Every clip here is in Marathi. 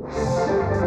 नमस्कार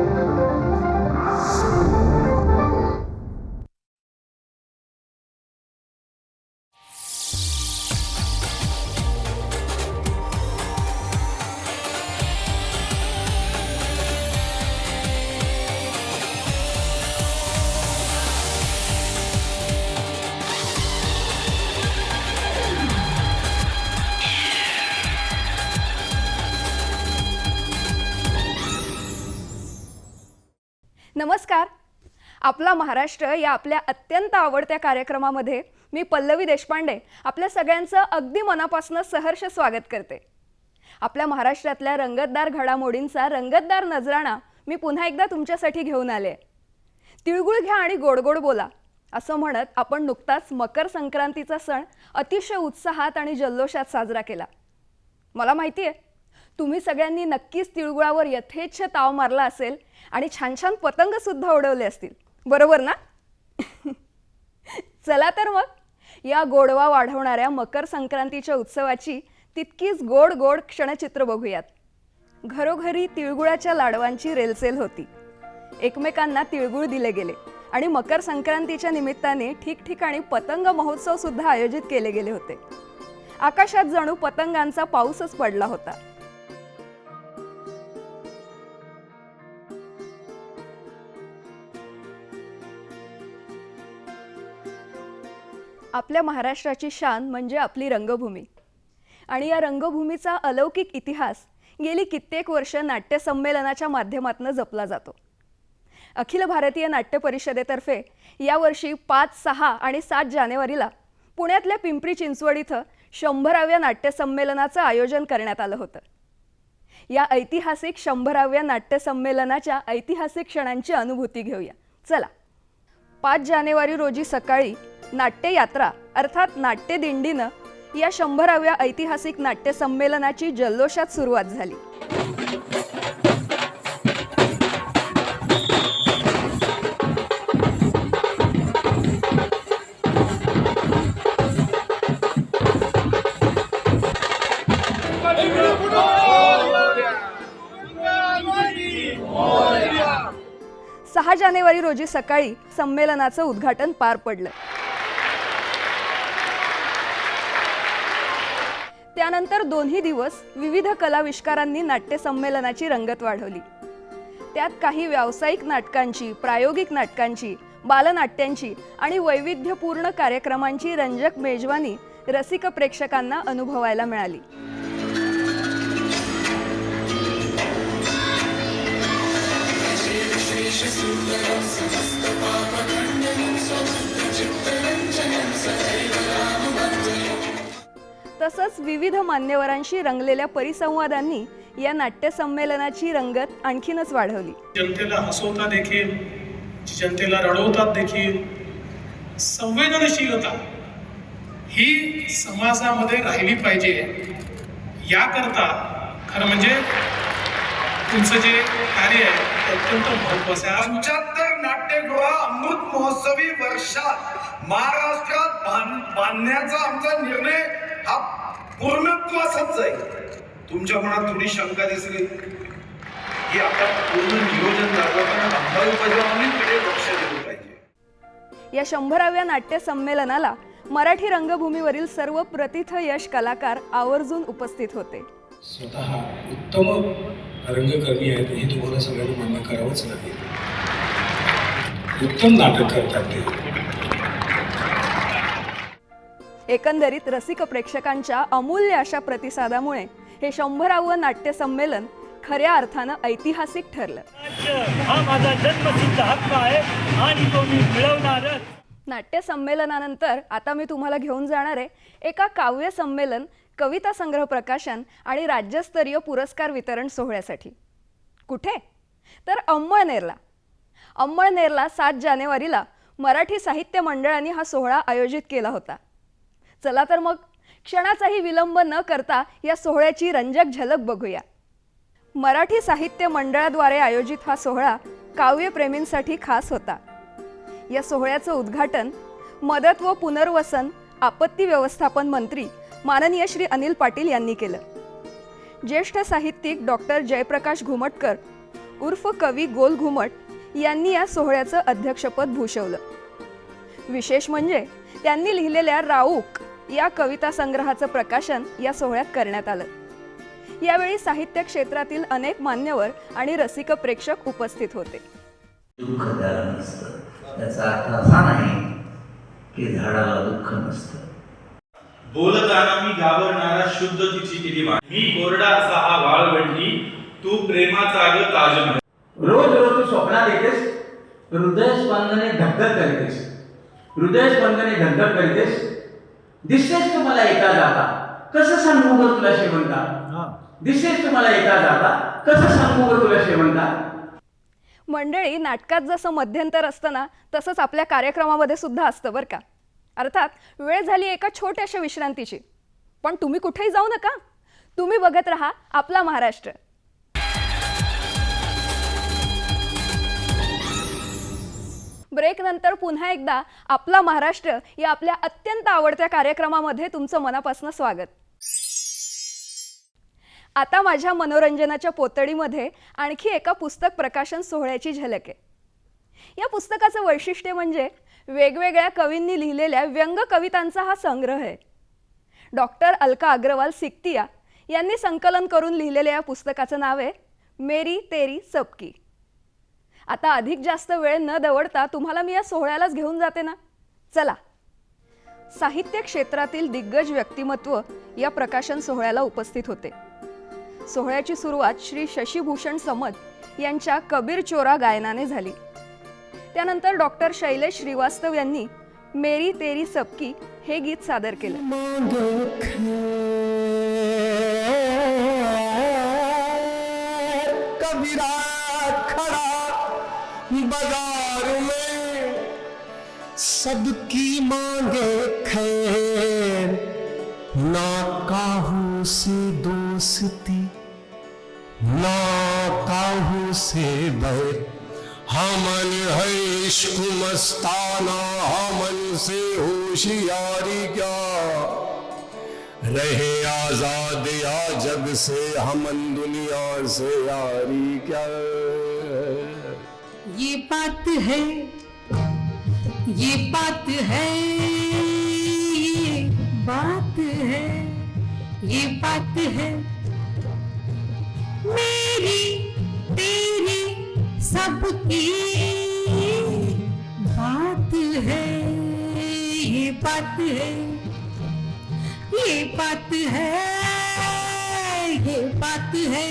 आपला महाराष्ट्र या आपल्या अत्यंत आवडत्या कार्यक्रमामध्ये मी पल्लवी देशपांडे आपल्या सगळ्यांचं अगदी मनापासून सहर्ष स्वागत करते. आपल्या महाराष्ट्रातल्या रंगतदार घडामोडींचा रंगतदार नजराणा मी पुन्हा एकदा तुमच्यासाठी घेऊन आले. तिळगुळ घ्या आणि गोडगोड बोला असं म्हणत आपण नुकताच मकर संक्रांतीचा सण अतिशय उत्साहात आणि जल्लोषात साजरा केला. मला माहिती आहे तुम्ही सगळ्यांनी नक्कीच तिळगुळावर यथेच्छ ताव मारला असेल आणि छान छान पतंगसुद्धा उडवले असतील. बरोबर ना? चला तर मग. या गोडवा वाढवणाऱ्या मकर संक्रांतीच्या उत्सवाची तितकीच गोड गोड क्षणचित्र बघूयात. घरोघरी तिळगुळाच्या लाडवांची रेलसेल होती. एकमेकांना तिळगुळ दिले गेले आणि मकर संक्रांतीच्या निमित्ताने ठिकठिकाणी पतंग महोत्सव सुद्धा आयोजित केले गेले होते. आकाशात जणू पतंगांचा पाऊसच पडला होता. आपल्या महाराष्ट्राची शान म्हणजे आपली रंगभूमी. आणि या रंगभूमीचा अलौकिक इतिहास गेली कित्येक वर्ष नाट्यसंमेलनाच्या माध्यमातून जपला जातो. अखिल भारतीय नाट्य परिषदेतर्फे यावर्षी पाच सहा आणि सात जानेवारीला पुण्यातल्या पिंपरी चिंचवड इथं शंभराव्या नाट्यसंमेलनाचं आयोजन करण्यात आलं होतं. या ऐतिहासिक शंभराव्या नाट्यसंमेलनाच्या ऐतिहासिक क्षणांची अनुभूती घेऊया. चला. पाच जानेवारी रोजी सकाळी नाट्ययात्रा अर्थात नाट्य दिंडीनं या शंभराव्या ऐतिहासिक नाट्य संमेलनाची जल्लोषात सुरुवात झाली. सहा जानेवारी रोजी सकाळी संमेलनाचं उद्घाटन पार पडलं. त्यानंतर दोन्ही दिवस विविध कलाविष्कारांनी नाट्यसंमेलनाची रंगत वाढवली. त्यात काही व्यावसायिक नाटकांची प्रायोगिक नाटकांची बालनाट्यांची आणि वैविध्यपूर्ण कार्यक्रमांची रंजक मेजवानी रसिक प्रेक्षकांना अनुभवायला मिळाली. तसंच विविध मान्यवरांशी रंगलेल्या परिसंवादांनी या नाट्य संमेलनाची रंगत आणखीनच वाढवली. जनतेला हसवता देखील जनतेला रडवतात देखील संवेदनशीलता ही समाजामध्ये राहिली पाहिजे. याकरता खरं म्हणजे तुमचं जे कार्य आहे ते अत्यंत महत्वाचं आहे. पंच्याहत्तर नाट्यगृह अमृत महोत्सवी वर्षात महाराष्ट्रात बांध बांधण्याचा आमचा निर्णय हा पूर्णत्वासच आहे. तुमच्या मनात थोडी शंका दिसली. की आपण पूर्ण नियोजन झालं पण अंमलबजावणीकडे लक्ष दिलं पाहिजे. या शंभराव्या नाट्य संमेलनाला मराठी रंगभूमीवरील सर्व प्रतिथ यश कलाकार आवर्जून उपस्थित होते. स्वतः उत्तम रंगकर्मी आहेत हे तुम्हाला सगळ्यांना मान्य करावंच लागेल. उत्तम नाटक करतात ते. एकंदरीत रसिक प्रेक्षकांच्या अमूल्य अशा प्रतिसादामुळे हे शंभरावं नाट्य संमेलन खऱ्या अर्थानं ऐतिहासिक ठरलं. हा माझा जन्मसिद्ध हक्क आहे आणि तो मी मिळवणारच. नाट्य संमेलनानंतर आता मी तुम्हाला घेऊन जाणार आहे एका काव्य संमेलन कविता संग्रह प्रकाशन आणि राज्यस्तरीय पुरस्कार वितरण सोहळ्यासाठी. कुठे? तर अंमळनेरला. अंमळनेरला सात जानेवारीला मराठी साहित्य मंडळाने हा सोहळा आयोजित केला होता. चला तर मग क्षणाचाही विलंब न करता या सोहळ्याची रंजक झलक बघूया. मराठी साहित्य मंडळाद्वारे आयोजित हा सोहळा काव्यप्रेमींसाठी खास होता. या सोहळ्याचं उद्घाटन मदत व पुनर्वसन आपत्ती व्यवस्थापन मंत्री माननीय श्री अनिल पाटील यांनी केलं. ज्येष्ठ साहित्यिक डॉक्टर जयप्रकाश घुमटकर उर्फ कवी गोल घुमट यांनी या सोहळ्याचं अध्यक्षपद भूषवलं. विशेष म्हणजे त्यांनी लिहिलेल्या राऊक या कविता संग्रहाचं प्रकाशन या सोहळ्यात करण्यात आलं. यावेळी साहित्य क्षेत्रातील अनेक मान्यवर आणि रसिक प्रेक्षक उपस्थित होते. दुःख त्याला नसतं. याचा अर्थ असा नाही की झाडाला दुःख नसतं. बोलताना मी घाबरणारा शुद्ध तिची केली मी कोरडा असा हा वाळवंटी तू प्रेमाचा ग ताजमहल. रोज रोज तू स्वप्नात येतेस हृदय स्पंदने धगधग करीतेस. हृदय स्पंदने धगधग करीतेस. दिसतेस तू मला एका जाता कसं सांगू ग तुला शेवंता? दिसतेस तू मला एका जाता कसं सांगू ग तुला शेवंता? मंडळी नाटकात जसं मध्यंतर असतं ना तसंच आपल्या कार्यक्रमामध्ये सुद्धा असतं बरं का. अर्थात वेळ झाली एका छोट्याशा विश्रांतीची. पण तुम्ही कुठेही जाऊ नका. तुम्ही बघत राहा आपला महाराष्ट्र. ब्रेक नंतर पुन्हा एकदा आपला महाराष्ट्र या आपल्या अत्यंत आवडत्या कार्यक्रमामध्ये तुमचं मनापासून स्वागत. आता माझ्या मनोरंजनाच्या पोतडीमध्ये आणखी एका पुस्तक प्रकाशन सोहळ्याची झलक आहे. या पुस्तकाचं वैशिष्ट्य म्हणजे वेगवेगळ्या कवींनी लिहिलेल्या व्यंग कवितांचा हा संग्रह आहे. डॉक्टर अलका अग्रवाल सिक्तिया यांनी संकलन करून लिहिलेल्या या पुस्तकाचं नाव आहे मेरी तेरी सबकी. आता अधिक जास्त वेळ न दवडता तुम्हाला मी या सोहळ्यालाच घेऊन जाते ना? चला. साहित्य क्षेत्रातील दिग्गज व्यक्तिमत्व या प्रकाशन सोहळ्याला उपस्थित होते. सोहळ्याची सुरुवात श्री शशीभूषण समत यांच्या कबीर चोरा गायनाने झाली. त्यानंतर डॉक्टर शैलेश श्रीवास्तव यांनी मेरी तेरी सबकी हे गीत सादर केलं. कबीरा खड़ा बाज़ार में सबकी मांगे खैर। ना काहू से दोस्ती, ना काहू से बैर। हमन है इश्क मस्ताना हमन से होशियारी क्या? रहे आज़ाद या जग से हमन दुनिया से यारी क्या? ये बात है ये बात है ये बात है ये बात है। मेरी तेरी सबकी बात है ये बात है ये बात है ये बात है।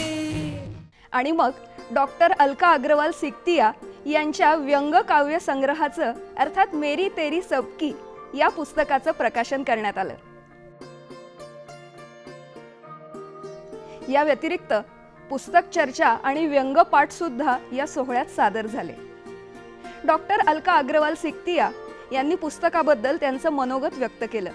आणि मग डॉक्टर अलका अग्रवाल सिक्तिया यांच्या व्यंगकाव्य संग्रहाचं अर्थात मेरी तेरी सबकी या पुस्तकाचं प्रकाशन करण्यात आलं. या व्यतिरिक्त पुस्तक चर्चा आणि व्यंगपाठ सुद्धा या सोहळ्यात सादर झाले. डॉक्टर अलका अग्रवाल सिक्तिया यांनी पुस्तकाबद्दल त्यांचं मनोगत व्यक्त केलं.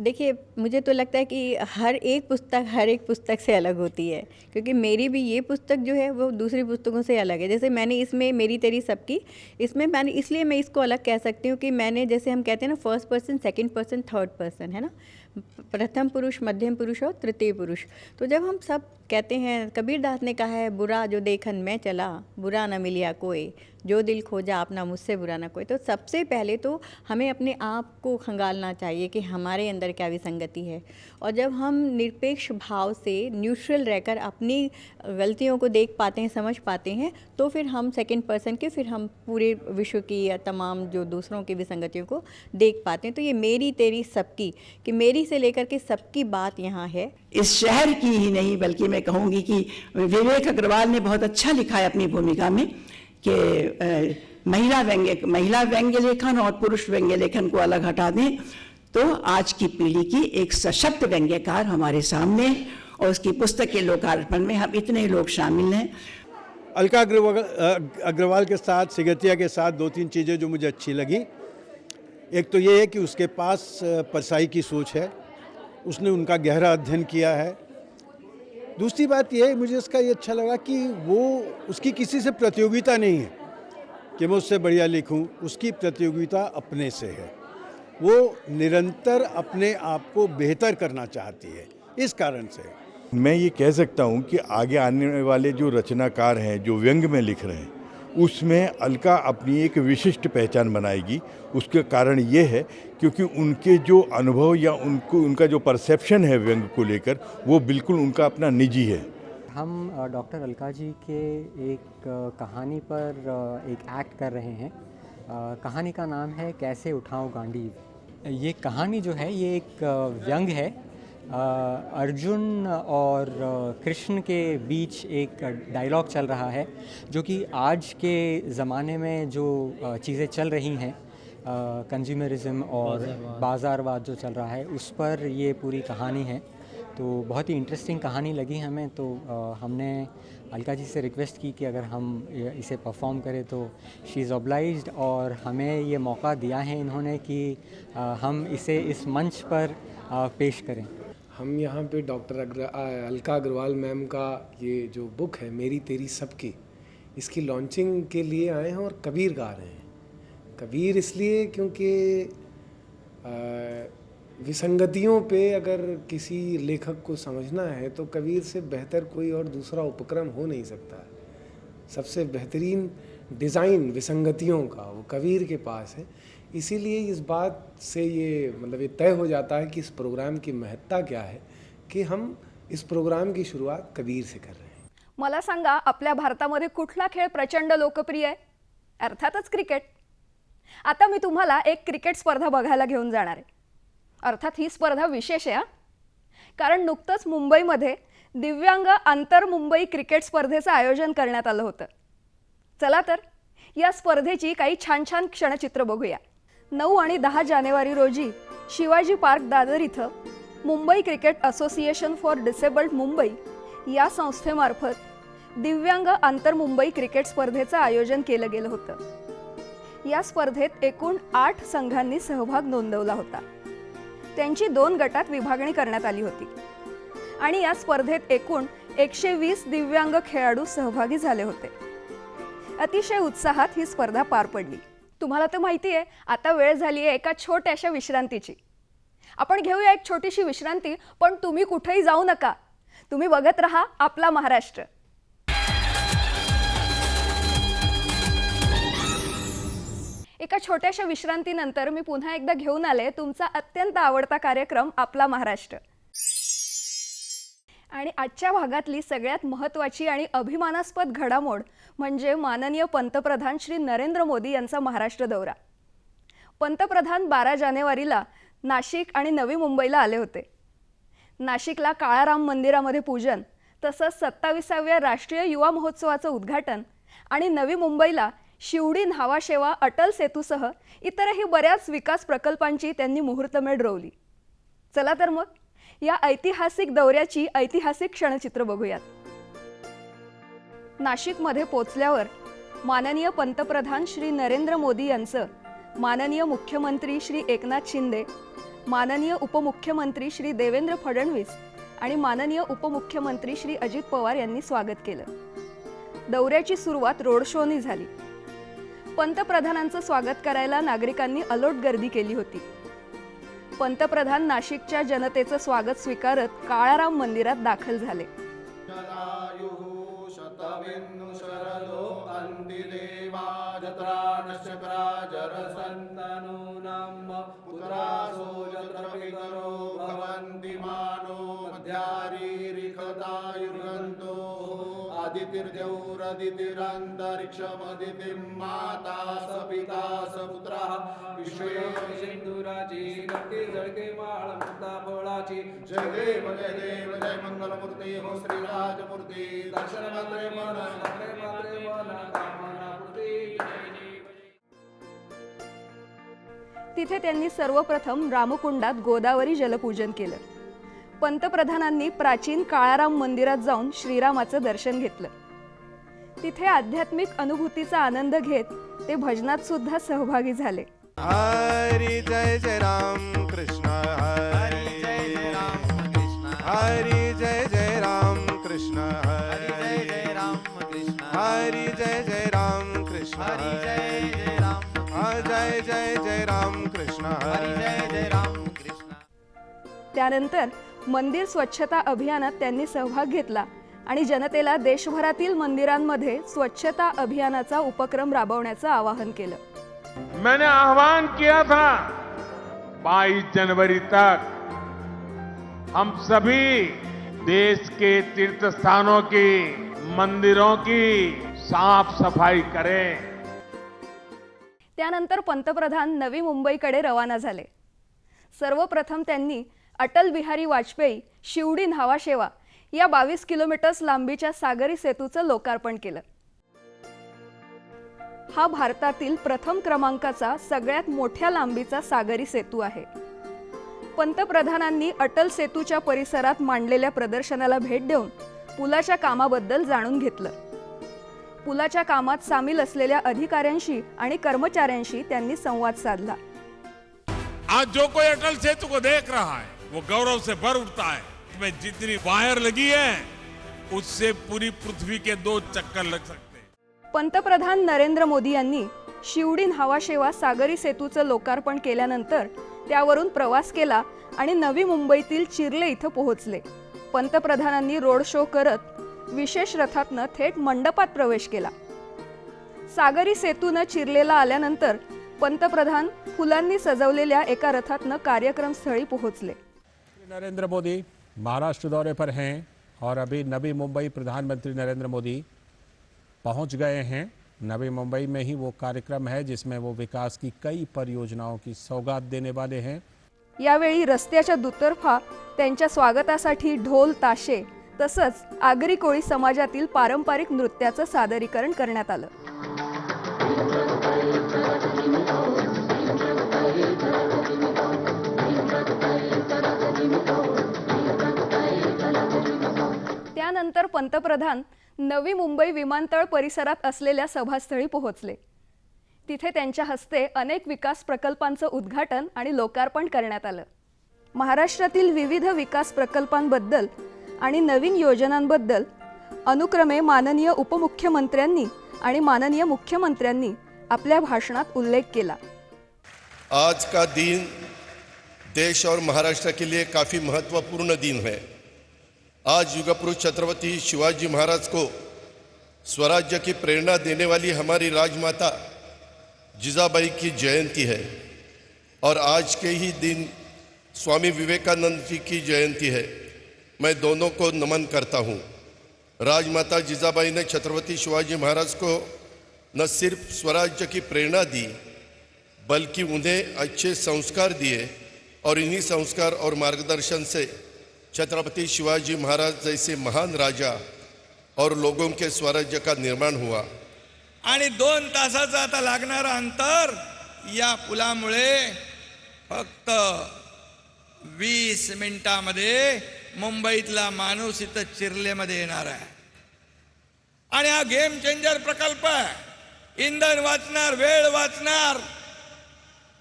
देखिए, मुझे तो लगता है कि हर एक पुस्तक, हर एक पुस्तक से अलग होती है। क्योंकि मेरी भी ये पुस्तक जो है, वो दूसरी पुस्तकों से अलग है। जैसे मैंने इसमें, मेरी तेरी सबकी, इसमें मैंने, इसलिए मैं इसको अलग कह सकती हूँ कि मैंने, जैसे हम कहते हैं ना first person second person third person है ना? प्रथम पुरुष, मध्यम पुरुष और तृतीय पुरुष। तो जब हम सब कहते हैं कबीरदास ने कहा है, बुरा जो देखन मैं चला, बुरा ना मिलिया कोई। जो दिल खोजा अपना मुझसे बुरा ना कोई। तो सबसे पहले तो हमें अपने आप को खंगालना चाहिए कि हमारे अंदर क्या विसंगति है। और जब हम निरपेक्ष भाव से न्यूट्रल रहकर अपनी गलतियों को देख पाते हैं, समझ पाते हैं तो फिर हम सेकेंड पर्सन के, फिर हम पूरे विश्व की या तमाम जो दूसरों की विसंगतियों को देख पाते हैं। तो ये मेरी, तेरी, सबकी कि मेरी से लेकर के सबकी बात यहाँ है। इस शहर की ही नहीं बल्कि मैं कहूँगी कि विवेक अग्रवाल ने बहुत अच्छा लिखा है अपनी भूमिका में कि महिला व्यंग्य महिला व्यंग्य लेखन और पुरुष व्यंग्य लेखन को अलग हटा दें। तो आज की पीढ़ी की एक सशक्त व्यंग्यकार हमारे सामने और उसकी पुस्तक के लोकार्पण में हम इतने लोग शामिल हैं। अलका अग्रवाल अग्रवाल के साथ सिगतिया के साथ दो तीन चीज़ें जो मुझे अच्छी लगी। एक तो ये है कि उसके पास परसाई की सोच है। उसने उनका गहरा अध्ययन किया है। दूसरी बात यह है, मुझे इसका ये अच्छा लगा कि वो, उसकी किसी से प्रतियोगिता नहीं है कि मैं उससे बढ़िया लिखूं। उसकी प्रतियोगिता अपने से है। वो निरंतर अपने आप को बेहतर करना चाहती है, इस कारण से। मैं ये कह सकता हूँ कि आगे आने वाले जो रचनाकार हैं, जो व्यंग में लिख रहे हैं उसमें अलका अपनी एक विशिष्ट पहचान बनाएगी। उसके कारण ये है, क्योंकि उनके जो अनुभव या उनको, उनका जो परसेप्शन है व्यंग को लेकर, वो बिल्कुल उनका अपना निजी है। हम डॉक्टर अलका जी के एक कहानी पर एक एक्ट कर रहे हैं। कहानी का नाम है, कैसे उठाऊं गांडी ये कहानी जो है, ये एक व्यंग है। अर्जुन और कृष्ण के बीच एक डायलॉग चल रहा है जो कि आज के ज़माने में जो चीज़ें चल रही हैं कंज्यूमरिज्म और बाज़ारवाद। जो चल रहा है उस पर ये पूरी कहानी है। तो बहुत ही इंटरेस्टिंग कहानी लगी हमें तो अ, हमने अलका जी से रिक्वेस्ट की कि अगर हम इसे परफॉर्म करें तो शी इज़ ऑब्लाइज्ड और हमें ये मौका दिया है इन्होंने कि अ, हम इसे इस मंच पर अ, पेश करें। हम यहाँ पे डॉक्टर अग्र अलका अग्रवाल मैम का ये जो बुक है, मेरी तेरी सबकी, इसकी लॉन्चिंग के लिए आए हैं और कबीर गा रहे हैं। कबीर इसलिए क्योंकि विसंगतियों पे अगर किसी लेखक को समझना है तो कबीर से बेहतर कोई और दूसरा उपक्रम हो नहीं सकता। सबसे बेहतरीन डिज़ाइन विसंगतियों का, वो कबीर के पास है। इसीलिए इस बात से ये मतलब ये तय हो जाता है कि इस प्रोग्राम की महत्ता क्या है कि हम इस प्रोग्राम की शुरुआत कबीर से कर रहे हैं। मला सांगा आपल्या भारतामध्ये कुठला खेळ प्रचंड लोकप्रिय आहे? अर्थातच क्रिकेट. आता मी तुम्हाला एक क्रिकेट स्पर्धा बघायला घेऊन जाणार आहे. अर्थात ही स्पर्धा विशेष आहे कारण नुकतंच मुंबईमध्ये दिव्यांग आंतर मुंबई क्रिकेट स्पर्धेचं आयोजन करण्यात आलं होतं. चला तर या स्पर्धेची काही छान छान क्षणचित्र बघूया. नऊ आणि दहा जानेवारी रोजी शिवाजी पार्क दादर इथं Mumbai cricket association for disabled Mumbai या संस्थेमार्फत दिव्यांग आंतर मुंबई क्रिकेट स्पर्धेचं आयोजन केलं गेलं होतं. या स्पर्धेत एकूण आठ संघांनी सहभाग नोंदवला होता. त्यांची दोन गटात विभागणी करण्यात आली होती. आणि या स्पर्धेत एकूण एकशे वीस दिव्यांग खेळाडू सहभागी झाले होते. अतिशय उत्साहात ही स्पर्धा पार पडली. तुम्हाला तर माहिती आहे आता वेळ झाली आहे एका छोट्याशा विश्रांतीची. आपण घेऊया एक छोटीशी विश्रांती पण तुम्ही कुठेही जाऊ नका. तुम्ही बघत राहा आपला महाराष्ट्र. एका छोट्याशा विश्रांतीनंतर मी पुन्हा एकदा घेऊन आले तुमचा अत्यंत आवडता कार्यक्रम आपला महाराष्ट्र. आणि आजच्या भागातली सगळ्यात महत्त्वाची आणि अभिमानास्पद घडामोड म्हणजे माननीय पंतप्रधान श्री नरेंद्र मोदी यांचा महाराष्ट्र दौरा. पंतप्रधान बारा जानेवारीला नाशिक आणि नवी मुंबईला आले होते. नाशिकला काळाराम मंदिरामध्ये पूजन तसंच सत्ताविसाव्या राष्ट्रीय युवा महोत्सवाचं उद्घाटन आणि नवी मुंबईला शिवडी न्हावाशेवा अटल सेतूसह इतरही बऱ्याच विकास प्रकल्पांची त्यांनी मुहूर्तमेढ रोवली. चला तर मग या ऐतिहासिक दौऱ्याची ऐतिहासिक क्षणचित्र बघूयात. नाशिकमध्ये पोचल्यावर माननीय पंतप्रधान श्री नरेंद्र मोदी यांचं माननीय मुख्यमंत्री श्री एकनाथ शिंदे माननीय उपमुख्यमंत्री श्री देवेंद्र फडणवीस आणि माननीय उपमुख्यमंत्री श्री अजित पवार यांनी स्वागत केलं. दौऱ्याची सुरुवात रोड शोनी झाली. पंतप्रधानांचं स्वागत करायला नागरिकांनी अलोट गर्दी केली होती. पंतप्रधान नाशिकच्या जनतेचं स्वागत स्वीकारत काळाराम मंदिरात दाखल झाले. ु शरदो अन्ति देवा जत्रा जरसन् स पिता स पुत्रः विश्वेशिंदुराची नक्की जळके माळ मुक्ता फळाची जय देव जय देव जय मंगलमूर्ती हो श्रीराजमूर्ती। दर्शन मात्रे मन मात्रे मात्रे मन कामना तिथे त्यांनी सर्वप्रथम रामकुंडात गोदावरी जलपूजन केलं. पंतप्रधानांनी प्राचीन काळाराम मंदिरात जाऊन श्रीरामाचं दर्शन घेतलं. तिथे आध्यात्मिक अनुभूतीचा आनंद घेत ते भजनात सुद्धा सहभागी झाले. हरी जय जय राम कृष्ण हरी जय जय राम कृष्ण. हरी जय जय राम कृष्ण हरी जय जय राम कृष्ण. हरी जय जय राम कृष्ण. हरी जय जय राम जय जय जय राम कृष्ण हरी जय जय राम कृष्ण. त्यानंतर मंदिर स्वच्छता अभियानात त्यांनी सहभाग घेतला. आणि जनतेला देशभरातील मंदिरांमध्ये स्वच्छता अभियानाचा उपक्रम राबवण्याचं आवाहन केलं. मैंने आह्वान किया था 22 जनवरी तक हम सभी देश के तीर्थ स्थानों की मंदिरों की साफ सफाई करें। त्यानंतर पंतप्रधान नवी मुंबईकडे रवाना झाले. सर्वप्रथम त्यांनी अटल बिहारी वाजपेयी शिवडी न्हावाशेवा या बावीस किलोमीटर्स लांबीच्या सागरी सेतूचं लोकार्पण केलं. हा भारतातील प्रथम क्रमांकाचा सगळ्यात मोठ्या लांबीचा सागरी सेतू आहे. पंतप्रधानांनी अटल सेतूच्या परिसरात मांडलेल्या प्रदर्शनाला भेट देऊन पुलाच्या कामाबद्दल जाणून घेतलं. पुलाच्या कामात सामील असलेल्या अधिकाऱ्यांशी आणि कर्मचाऱ्यांशी त्यांनी संवाद साधला. आज जो कोई अटल सेतु को देख रहा है वो गौरव से भर उठता है। इसमें जितनी वायर लगी है उससे पूरी पृथ्वी के दो चक्कर लग सकते हैं। पंतप्रधान नरेंद्र मोदी यांनी शिवडी न्हावाशेवा सागरी सेतूचं लोकार्पण केल्यानंतर त्यावरून प्रवास केला आणि नवी मुंबईतील चिर्ले इथं पोहोचले. पंतप्रधानांनी रोड शो करत विशेष रथातनं थेट मंडपात प्रवेश केला. सागरी सेतूनं चिरलेला आल्यानंतर पंतप्रधान फुलांनी सजवलेल्या एका रथातनं कार्यक्रमस्थळी पोहोचले. नरेंद्र मोदी महाराष्ट्र दौरे पर हैं और अभी नवी मुंबई प्रधानमंत्री नरेंद्र मोदी पहुंच गए हैं। नवी मुंबई में ही वो कार्यक्रम है जिसमें वो विकास की कई परियोजनाओं की सौगात देने वाले हैं। यावेळी रस्त्याच्या दुतर्फा त्यांच्या स्वागतासाठी ढोल ताशे तसंच आगरी कोळी समाजातील पारंपरिक नृत्याचं सादरीकरण करण्यात आलं. त्यानंतर पंतप्रधान नवी मुंबई विमानतळ परिसरात असलेल्या सभास्थळी पोहोचले. तिथे त्यांच्या हस्ते अनेक विकास प्रकल्पांचं उद्घाटन आणि लोकार्पण करण्यात आलं. महाराष्ट्रातील विविध विकास प्रकल्पांबद्दल आणि नवीन योजनांबद्दल अनुक्रमे माननीय उपमुख्यमंत्र्यांनी आणि माननीय मुख्यमंत्र्यांनी आपल्या भाषणात उल्लेख केला. आज का दिन देश और महाराष्ट्र के लिए काफ़ी महत्त्वपूर्ण दिन है। आज युगपुरुष छत्रपति शिवाजी महाराज को स्वराज्य की प्रेरणा देने वाली हमारी राजमाता जिजाबाई की जयंती है और आज के ही दिन स्वामी विवेकानंद जी की जयंती है। मैं दोनों को नमन करता हूँ। राजमाता जिजाबाई ने छत्रपति शिवाजी महाराज को न सिर्फ़ स्वराज्य की प्रेरणा दी, बल्कि उन्हें अच्छे संस्कार दिए और इन्हीं संस्कार और मार्गदर्शन से छत्रपति शिवाजी महाराज जैसे महान राजा और लोगों के स्वराज्य का निर्माण हुआ। आणि दोन तासाचं आता लागणारं अंतर या पुलामुळे फक्त वीस मिनिटामध्ये मुंबईतला माणूस इथं चिरलेमध्ये येणार आहे. आणि हा गेम चेंजर प्रकल्प आहे. इंधन वाचणार वेळ वाचणार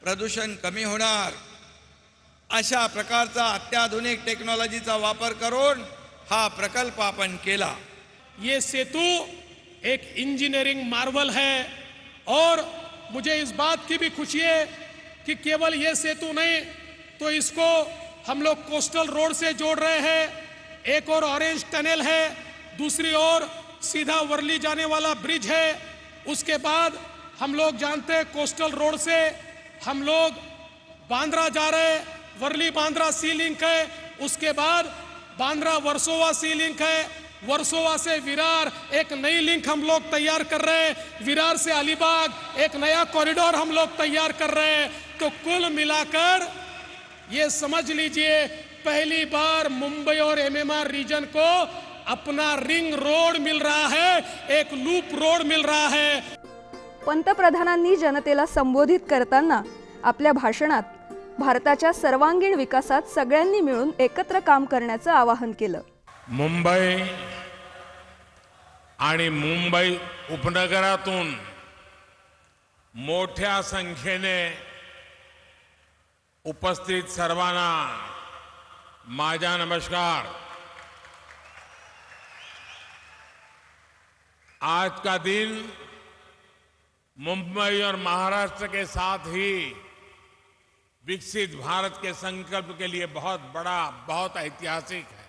प्रदूषण कमी होणार. अशा प्रकारचा अत्याधुनिक टेक्नॉलॉजीचा वापर करून हा प्रकल्प आपण केला. ये सेतु एक इंजीनियरिंग मार्वल है और मुझे इस बात की भी खुशी है कि केवल ये सेतु नहीं तो इसको हम लोग कोस्टल रोड से जोड़ रहे हैं। एक और ऑरेंज टनल है, दूसरी ओर सीधा वर्ली जाने वाला ब्रिज है। उसके बाद हम लोग जानते हैं कोस्टल रोड से हम लोग बांद्रा जा रहे हैं। वर्ली बांद्रा सी लिंक है उसके बाद बांद्रा वर्सोवा सी लिंक है। वर्सोवा से विरार एक नई लिंक हम लोग तैयार कर रहे हैं। विरार से अलीबाग एक नया कॉरिडोर हम लोग तैयार कर रहे हैं। तो कुल मिलाकर ये समझ लीजिए पहली बार मुंबई और एमएमआर रीजन को अपना रिंग रोड मिल रहा है एक लूप रोड मिल रहा है। पंतप्रधानांनी जनतेला संबोधित करताना आपल्या भाषणात भारताच्या सर्वांगीण विकासात सगळ्यांनी मिळून एकत्र काम करण्याचं आवाहन केलं. मुंबई आणि मुंबई उपनगरातून मोठ्या संख्येने उपस्थित सर्वांना माझा नमस्कार. आज का दिन मुंबई और महाराष्ट्र के साथ ही विकसित भारत के संकल्प के लिए बहुत बड़ा, बहुत ऐतिहासिक है।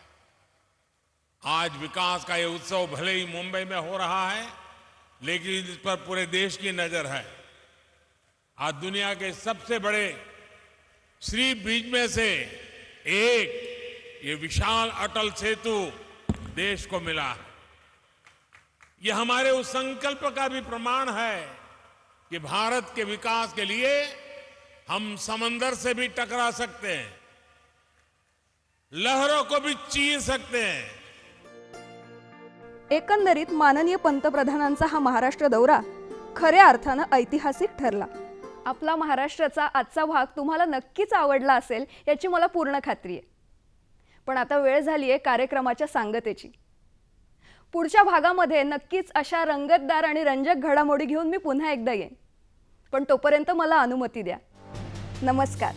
आज विकास का ये उत्सव भले ही मुंबई में हो रहा है, लेकिन इस पर पूरे देश की नज़र है। आज दुनिया के सबसे बड़े श्री बीज में से एक ये विशाल अटल सेतु देश को मिला है। ये हमारे उस संकल्प का भी प्रमाण है कि भारत के विकास के लिए हम समंदर से भी टकरा सकते हैं। लहरों को भी चीर सकते हैं। एकंदरीत माननीय पंतप्रधानांचा हा महाराष्ट्र दौरा खऱ्या अर्थानं ऐतिहासिक ठरला. आपला महाराष्ट्राचा आजचा भाग तुम्हाला नक्कीच आवडला असेल याची मला पूर्ण खात्री आहे. पण आता वेळ झाली आहे कार्यक्रमाच्या सांगतेची. पुढच्या भागामध्ये नक्कीच अशा रंगतदार आणि रंजक घडामोडी घेऊन मी पुन्हा एकदा येईन. पण तोपर्यंत मला अनुमती द्या. नमस्कार.